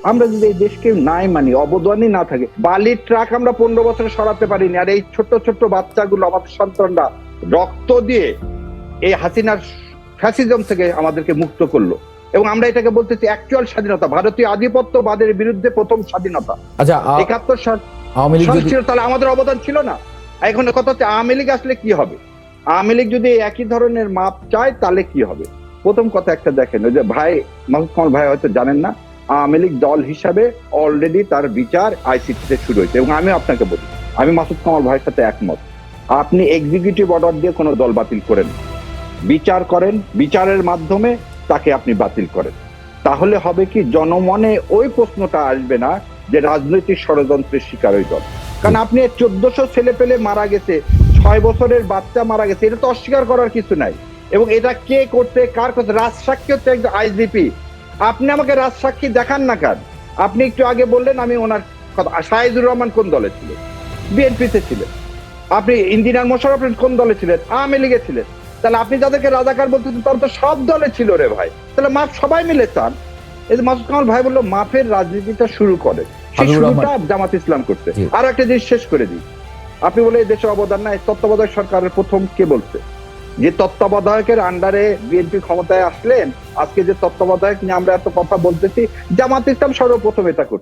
আমরা যদি এই দেশকে নাই মানি অবদানই না থাকে বালির ট্রাক আমরা পনেরো বছরে সরাতে পারিনি আর এই ছোট ছোট বাচ্চাগুলো আমাদের সন্তানরা রক্ত দিয়ে এই হাসিনার ফ্যাসিজম থেকে আমাদেরকে মুক্ত করল। এবং আমরা এটাকে বলতেছি অ্যাকচুয়াল স্বাধীনতা ভারতীয় আধিপত্যবাদের বিরুদ্ধে প্রথম স্বাধীনতা। আচ্ছা একাত্তর সাল ছিল তাহলে আমাদের অবদান ছিল না। এখন কথা হচ্ছে আওয়ামী লীগ আসলে কি হবে? আওয়ামী লীগ যদি একই ধরনের মাপ চায় তাহলে কি হবে? প্রথম কথা একটা দেখেন ওই যে ভাই মাহমুদ কামাল ভাই হয়তো জানেন না আওয়ামী লীগ দল হিসাবে অলরেডি তার বিচার আইসিটিতে শুরু হয়েছে এবং আমি আপনাকে বলি, আমি মাসুদ কামাল ভাইয়ের সাথে একমত। আপনি এক্সিকিউটিভ অর্ডার দিয়ে কোনো দল বাতিল করেন। বিচার করেন, বিচারের মাধ্যমে তাকে আপনি বাতিল করেন। তাহলে হবে কি, জনমনে ওই প্রশ্নটা আসবে না যে রাজনৈতিক ষড়যন্ত্রের শিকার ওই দল। কারণ আপনি চোদ্দশো ছেলে পেলে মারা গেছে, ছয় বছরের বাচ্চা মারা গেছে, এটা তো অস্বীকার করার কিছু নাই। এবং এটা কে করতে, কার করতে রাজসাক্ষী হচ্ছে একজন আইজিপি আপনি আমাকে রাজসাক্ষী দেখান না কার আপনি একটু আগে বললেন আমি ওনার কথা। শাহিদুর রহমান কোন দলে ছিলেন? বিএনপিতে ছিলেন। আপনি ইঞ্জিনিয়ার মোশারফ কোন দলে ছিলেন? আওয়ামী লীগে ছিলেন। তাহলে আপনি যাদেরকে রাজাকার বলতেছেন তারা তো সব দলে ছিল রে ভাই। তাহলে মাফ সবাই মিলে চান। এই যে মাসুদ কামাল ভাই বলল মাফের রাজনীতিটা শুরু করে। শুরুটা জামাত ইসলাম করতে। আর একটা জিনিস শেষ করে দিই। আপনি বলে এই দেশে অবদান নাই তত্ত্বাবধায়ক সরকারের প্রথম কে বলছে? যে তত্ত্বাবধায়কের আন্ডারে বিএনপি ক্ষমতায় আসলেন, আজকে যে তত্ত্বাবধায়ক নিয়ে আমরা এত কথা বলতেছি, জামাত ইসলাম সর্বপ্রথম এটা করছে।